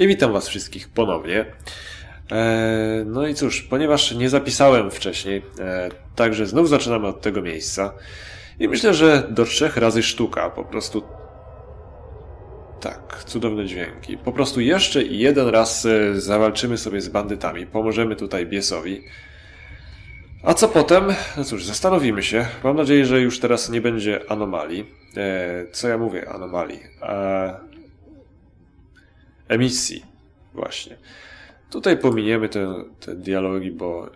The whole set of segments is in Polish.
I witam Was wszystkich ponownie. E, no i cóż, ponieważ nie zapisałem wcześniej, e, także znów zaczynamy od tego miejsca. I myślę, że do trzech razy sztuka, po prostu. Tak, cudowne dźwięki. Po prostu jeszcze jeden raz e, zawalczymy sobie z bandytami, pomożemy tutaj Biesowi. A co potem? No cóż, zastanowimy się. Mam nadzieję, że już teraz nie będzie anomalii. Co ja mówię? Anomalii. E, emisji. Właśnie. Tutaj pominiemy te, te dialogi, bo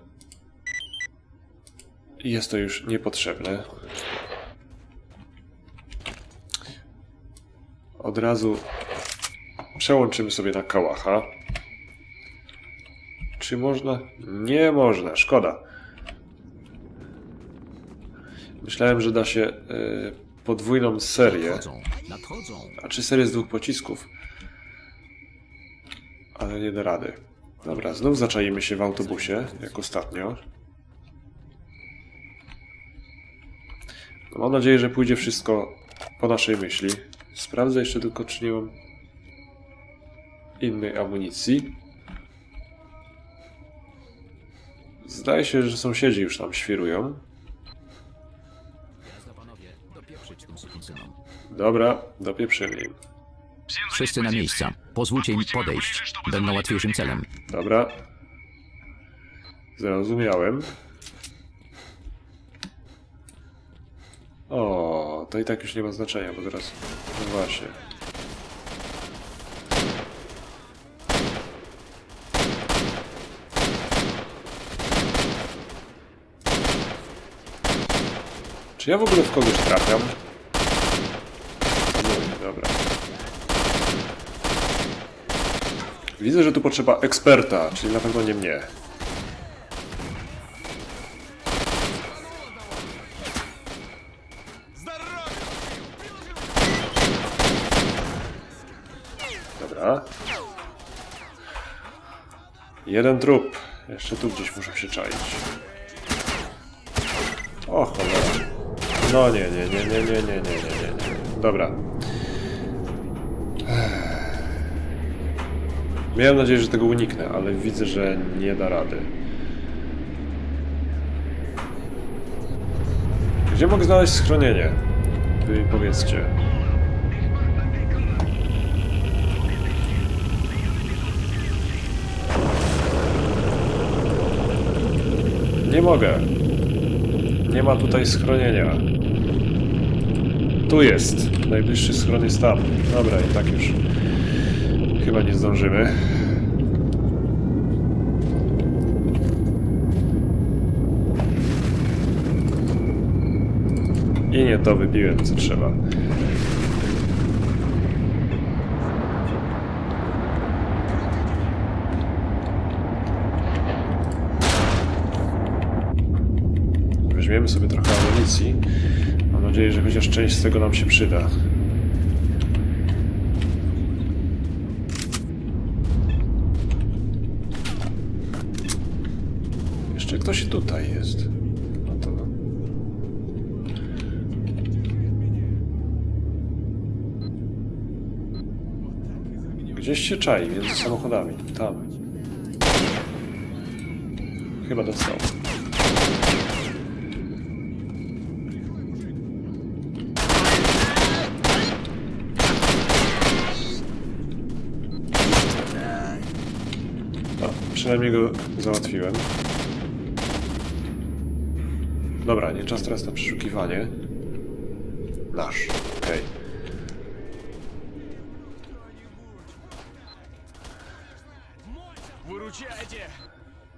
jest to już niepotrzebne. Od razu przełączymy sobie na kałacha. Czy można? Nie można, szkoda. Myślałem, że da się y, podwójną serię. A czy serię z dwóch pocisków? Ale nie da rady. Dobra, znów zaczaimy się w autobusie, jak ostatnio. No, mam nadzieję, że pójdzie wszystko po naszej myśli. Sprawdzę jeszcze tylko, czy nie mam innej amunicji. Zdaje się, że sąsiedzi już tam świrują. Dobra, dopieprzymy im. Wszyscy na miejsca. Pozwólcie im podejść. Będą łatwiejszym celem. Dobra. Zrozumiałem. O, to i tak już nie ma znaczenia, bo teraz... No właśnie. Czy ja w ogóle w kogoś trafiam? Nie, dobra. Widzę, że tu potrzeba eksperta, czyli na pewno nie mnie. Dobra. Jeden trup. Jeszcze tu gdzieś muszę się czaić. O cholera. No nie, nie, nie, nie, nie, nie, nie, nie, nie. Dobra. Miałem nadzieję, że tego uniknę, ale widzę, że nie da rady. Gdzie mogę znaleźć schronienie? Wy powiedzcie. Nie mogę. Nie ma tutaj schronienia. Tu jest. Najbliższy schron jest tam. Dobra, i tak już chyba nie zdążymy. I nie to wybiłem, co trzeba. Weźmiemy sobie trochę amunicji. Mam nadzieję, że chociaż część z tego nam się przyda. Jeszcze ktoś tutaj jest. No to... Gdzieś się czai między samochodami. Tam. Chyba dostał. No, przynajmniej go załatwiłem. Dobra, nie czas teraz na przeszukiwanie. Nasz, okej. Выручайте!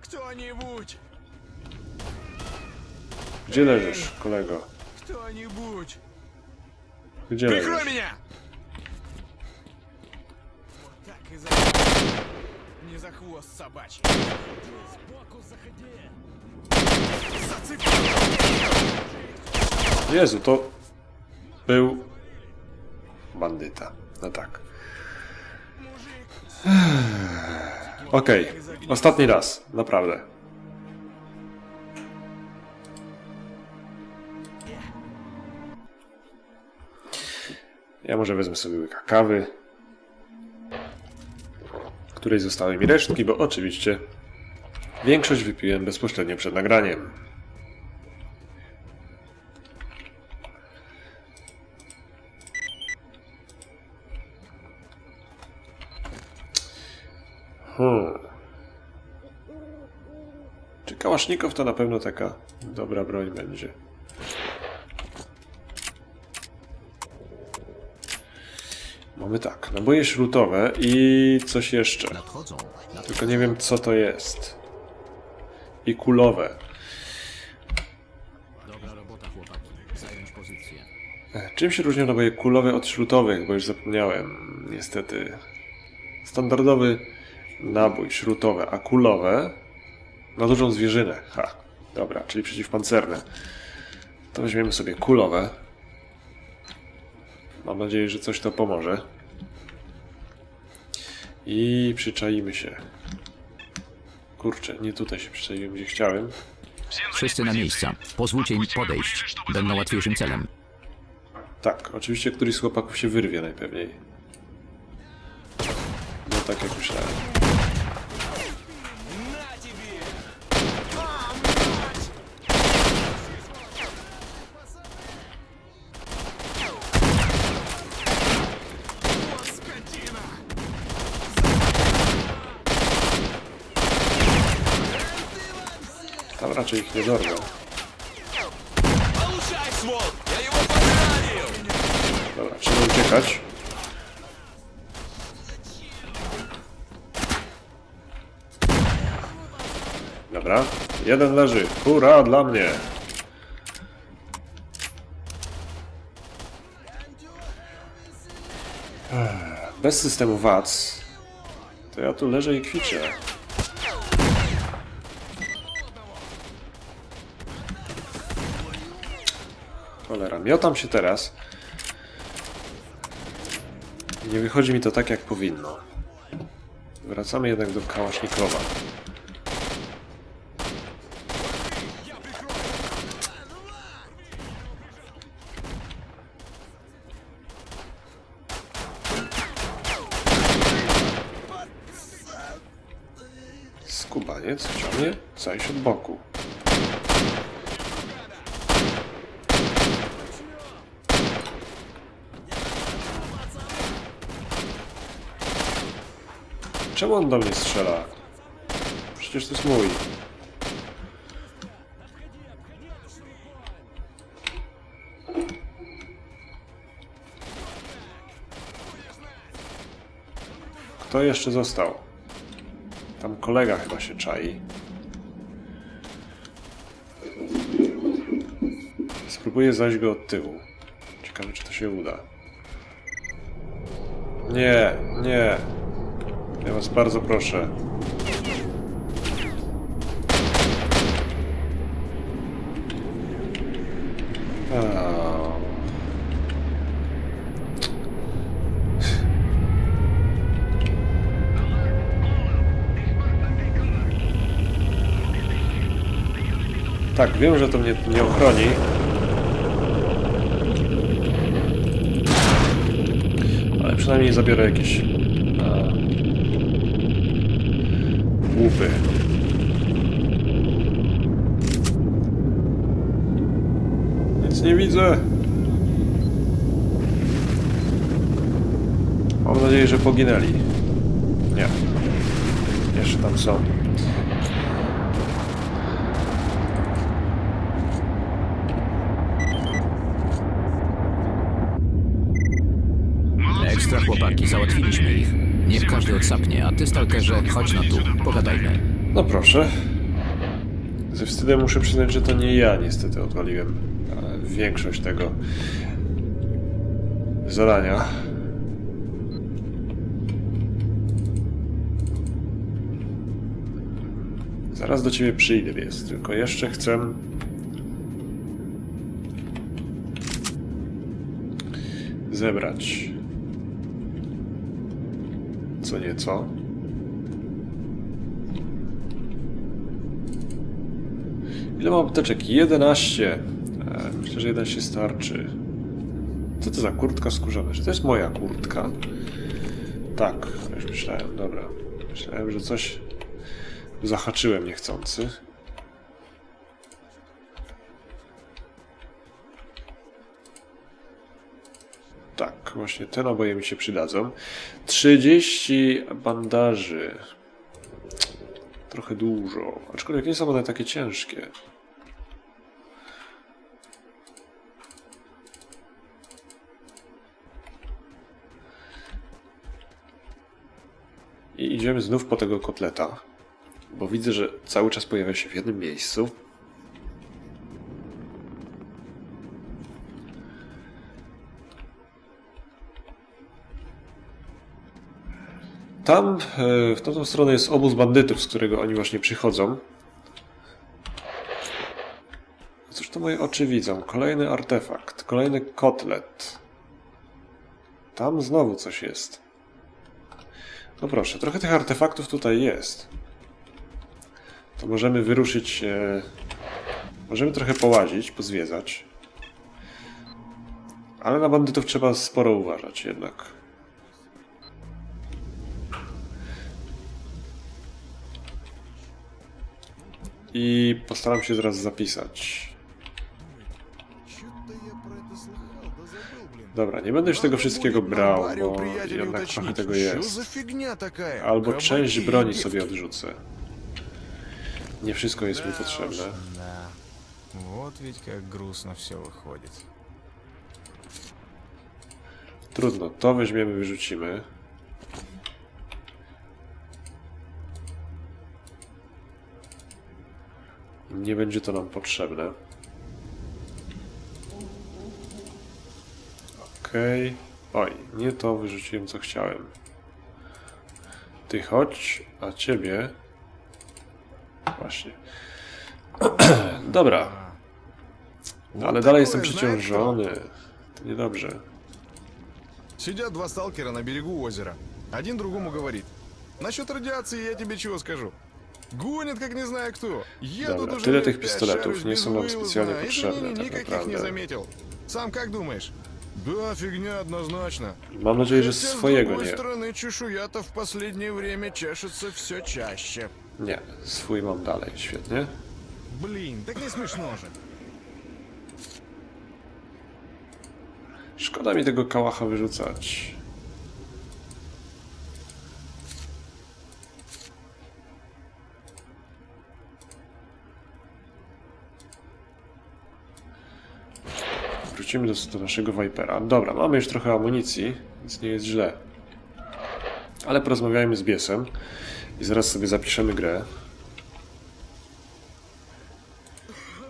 Кто-нибудь! Gdzie leżysz, kolego? Кто-нибудь! Gdzie Прикрой leżysz? меня! Вот так и за... Не за хвост собачий. Сбоку заходи! Зацепи! Jezu, to był bandyta. No tak. Okej, ostatni raz, naprawdę. Ja może wezmę sobie łyka kawy. której zostały mi resztki, bo oczywiście większość wypiłem bezpośrednio przed nagraniem. Hmm. Czy kałasznikow to na pewno taka dobra broń będzie? Mamy tak, naboje śrutowe i coś jeszcze. Nadchodzą. Tylko nie wiem co to jest. I kulowe. Dobra robota, chłopaki. Zająć pozycję. Ech, Czym się różnią naboje kulowe od śrutowych? Bo już zapomniałem. Niestety. Standardowy nabój śrutowy, a kulowe na dużą zwierzynę. Ha, dobra, czyli przeciwpancerne. To weźmiemy sobie kulowe. Mam nadzieję, że coś to pomoże. I przyczaimy się. Kurczę, nie tutaj się przyczaiłem, gdzie chciałem. Wszyscy na miejsca. Pozwólcie im podejść. Będą łatwiejszym celem. Tak, oczywiście któryś z chłopaków się wyrwie najpewniej. No tak jak myślałem. inaczej ich nie dorwę. Dobra, trzeba uciekać. Dobra, jeden leży. Hurra dla mnie! Bez systemu VAT to ja tu leżę i kwiczę. Cholera, miotam się teraz. Nie wychodzi mi to tak, jak powinno. Wracamy jednak do Kałasznikowa. Czemu on do mnie strzela? Przecież to jest mój. Kto jeszcze został? Tam kolega chyba się czai. Spróbuję zajść go od tyłu. Ciekawe, czy to się uda. Nie, nie. Ja was bardzo proszę. Tak, wiem, że to mnie nie ochroni. Ale przynajmniej zabiorę jakieś łupy. Nic nie widzę. Mam nadzieję, że poginęli. Nie. Jeszcze tam są. Ekstra chłopaki, załatwiliśmy każdy odsapnie, a ty, stalkerze, chodź na tu. Pogadajmy. No proszę. Ze wstydem muszę przyznać, że to nie ja niestety odwaliłem większość tego zadania. Zaraz do ciebie przyjdę, jest. Tylko jeszcze chcę. Zebrać. Co nieco. Ile mam apteczek? 11. E, Myślę, że jeden się starczy. Co to za kurtka skórzana? Czy to jest moja kurtka? Tak, już myślałem, dobra. Myślałem, że coś zahaczyłem niechcący. Tak, właśnie te naboje mi się przydadzą. 30 bandaży. Trochę dużo, aczkolwiek nie są one takie ciężkie. I idziemy znów po tego kotleta, bo widzę, że cały czas pojawia się w jednym miejscu. Tam, e, w tamtą stronę jest obóz bandytów, z którego oni właśnie przychodzą. Cóż to moje oczy widzą? Kolejny artefakt, kolejny kotlet. Tam znowu coś jest. No proszę, trochę tych artefaktów tutaj jest. To możemy wyruszyć. E, możemy trochę połazić, pozwiedzać. Ale na bandytów trzeba sporo uważać jednak. I postaram się zaraz zapisać. Чё-то я про это слыхал, да забыл, блин. Dobra, nie będę już tego wszystkiego Надо будет brał, на аварию bo приятелей jednak уточнить. trochę tego Что jest. за фигня такая? Albo Кабаки część и broni девки. sobie odrzucę. Nie wszystko jest mi Да potrzebne. уж, Да. Вот ведь как грустно все выходит. Trudno, to weźmiemy, wyrzucimy. Nie będzie to nam potrzebne. Okej. Oj, nie to wyrzuciłem, co chciałem. Ty chodź, a ciebie... Właśnie. Dobra, Вот ale dalej такое, jestem знаешь przeciążony. To niedobrze. что? Сидят два сталкера на берегу озера. Один другому говорит. Насчет радиации я тебе чего скажу. Гонят, как не знаю кто. Едут да, уже для этих пистолетов не самого специальных подшипников, так никаких не заметил. Сам как думаешь? Да, фигня однозначно. Мам надеюсь, же своего нет. С другой стороны, чешуя-то в последнее время чешется все чаще. Не, свой мам далее, świetnie. Блин, так не смешно же. Шкода мне tego каваха wyrzucać. Wrócimy do, do naszego Vipera. Dobra, mamy już trochę amunicji, więc nie jest źle. Ale porozmawiajmy z Biesem i zaraz sobie zapiszemy grę.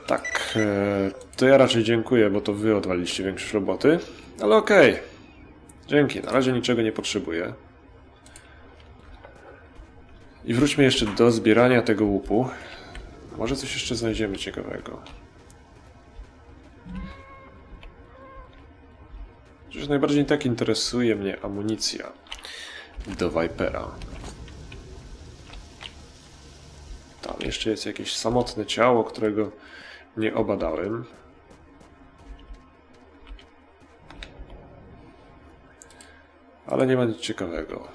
Tak, e, to ja raczej dziękuję, bo to wy odwaliliście większość roboty. Ale okej. Dzięki, na razie niczego nie potrzebuję. I wróćmy jeszcze do zbierania tego łupu. Może coś jeszcze znajdziemy ciekawego. Przecież najbardziej tak interesuje mnie amunicja do Vipera. Tam jeszcze jest jakieś samotne ciało, którego nie obadałem. Ale nie ma nic ciekawego.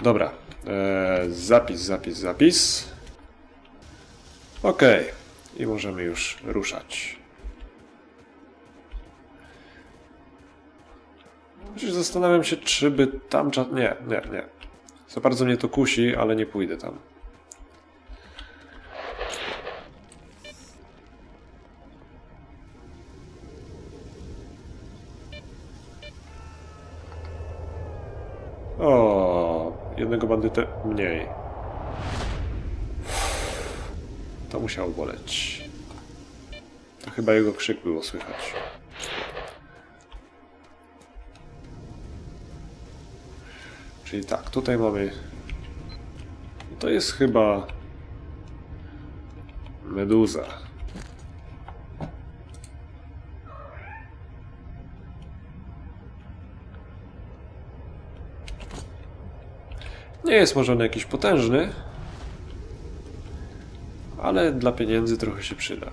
Dobra. Eee, zapis, zapis, zapis. Ok. I możemy już ruszać. Chociaż zastanawiam się, czy by tam... cza- Nie, nie, nie. Za bardzo mnie to kusi, ale nie pójdę tam. O, jednego bandytę mniej. To musiało boleć. To chyba jego krzyk było słychać. Czyli tak, tutaj mamy. To jest chyba. Meduza. Nie jest może on jakiś potężny, ale dla pieniędzy trochę się przyda.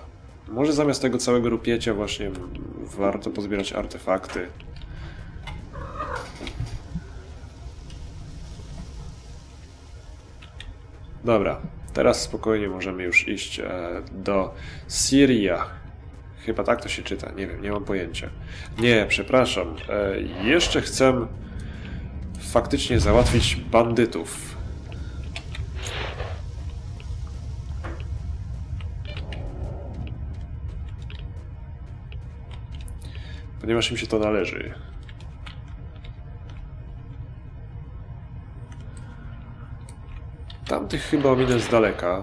Może zamiast tego całego rupiecia właśnie warto pozbierać artefakty. Dobra, teraz spokojnie możemy już iść e, do Syria. Chyba tak to się czyta, nie wiem, nie mam pojęcia. Nie, przepraszam. E, jeszcze chcę faktycznie załatwić bandytów. Ponieważ im się to należy. Tamtych chyba ominę z daleka.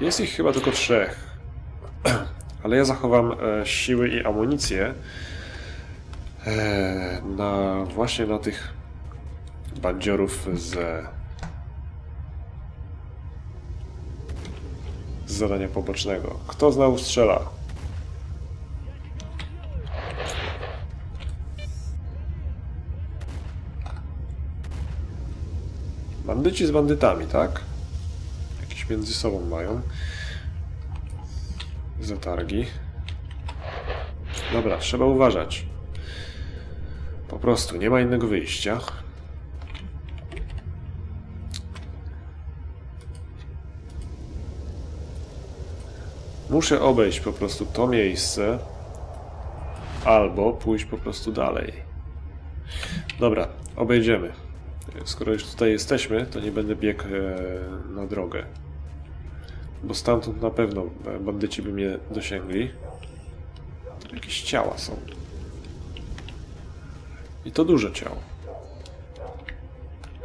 Jest ich chyba tylko trzech. Ale ja zachowam e, siły i amunicję e, na właśnie na tych bandziorów z, z zadania pobocznego. Kto znowu strzela? Bandyci z bandytami, tak? Jakieś między sobą mają. Zatargi. Dobra, trzeba uważać. Po prostu, nie ma innego wyjścia. Muszę obejść po prostu to miejsce. Albo pójść po prostu dalej. Dobra, obejdziemy. Skoro już tutaj jesteśmy, to nie będę biegł e, na drogę. Bo stamtąd na pewno bandyci by mnie dosięgli. Jakieś ciała są. I to duże ciało.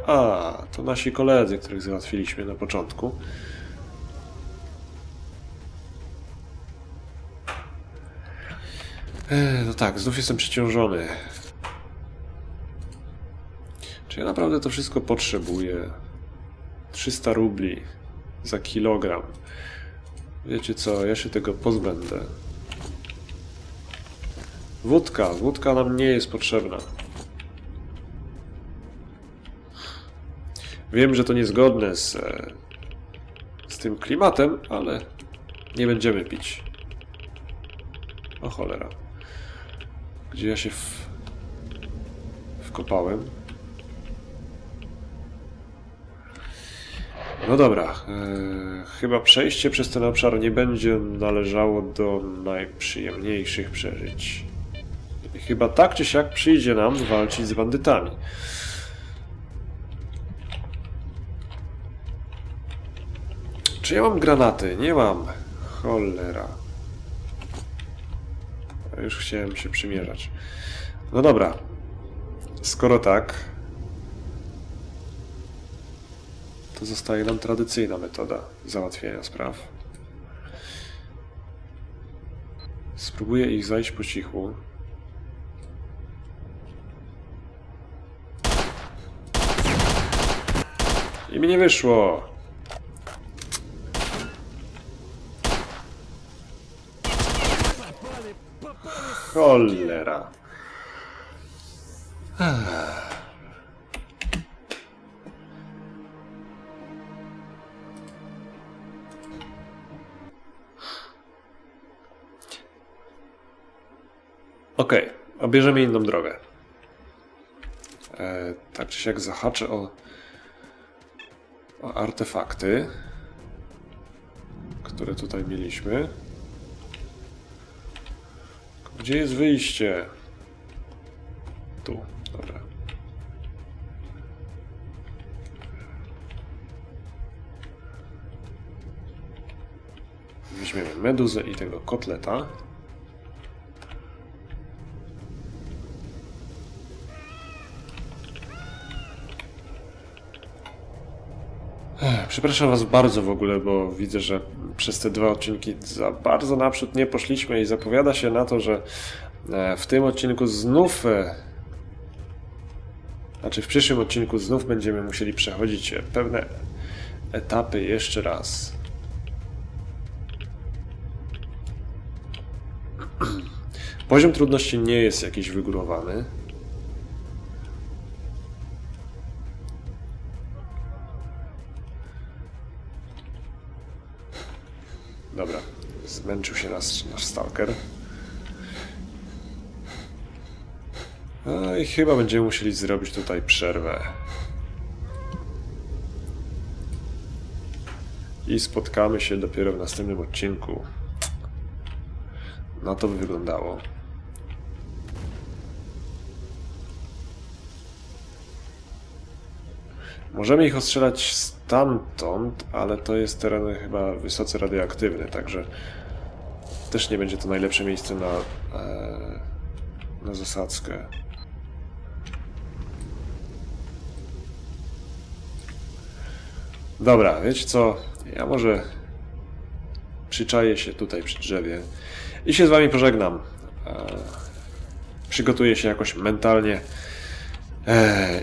A, to nasi koledzy, których załatwiliśmy na początku. E, no tak, znów jestem przeciążony. Czy ja naprawdę to wszystko potrzebuję? 300 rubli za kilogram. Wiecie co, ja się tego pozbędę. Wódka, wódka nam nie jest potrzebna. Wiem, że to niezgodne z, e, z tym klimatem, ale nie będziemy pić. O cholera. Gdzie ja się w... wkopałem? No dobra, e, chyba przejście przez ten obszar nie będzie należało do najprzyjemniejszych przeżyć. Chyba tak czy siak przyjdzie nam walczyć z bandytami. Czy ja mam granaty? Nie mam. Cholera. Już chciałem się przymierzać. No dobra. Skoro tak, to zostaje nam tradycyjna metoda załatwienia spraw. Spróbuję ich zajść po cichu. I mi nie wyszło. Cholera. Okej, obierzemy inną drogę. E, tak czy siak zahaczę o, o artefakty, które tutaj mieliśmy. Gdzie jest wyjście? Tu, dobra. Weźmiemy meduzę i tego kotleta. Przepraszam Was bardzo w ogóle, bo widzę, że przez te dwa odcinki za bardzo naprzód nie poszliśmy i zapowiada się na to, że e, w tym odcinku znów, e, znaczy w przyszłym odcinku znów będziemy musieli przechodzić e, pewne etapy jeszcze raz. Poziom trudności nie jest jakiś wygórowany. Dobra, zmęczył się nas nasz stalker. No i chyba będziemy musieli zrobić tutaj przerwę. I spotkamy się dopiero w następnym odcinku. Na no to by wyglądało. Możemy ich ostrzelać stamtąd, ale to jest teren chyba wysoce radioaktywny, także też nie będzie to najlepsze miejsce na, e, na zasadzkę. Dobra, wiecie co? Ja może przyczaję się tutaj przy drzewie i się z wami pożegnam. E, przygotuję się jakoś mentalnie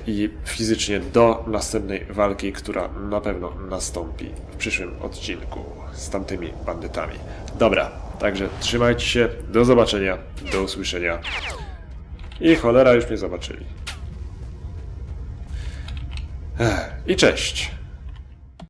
i fizycznie do następnej walki, która na pewno nastąpi w przyszłym odcinku z tamtymi bandytami. Dobra, także trzymajcie się, do zobaczenia, do usłyszenia. I cholera już mnie zobaczyli. Ech, I cześć.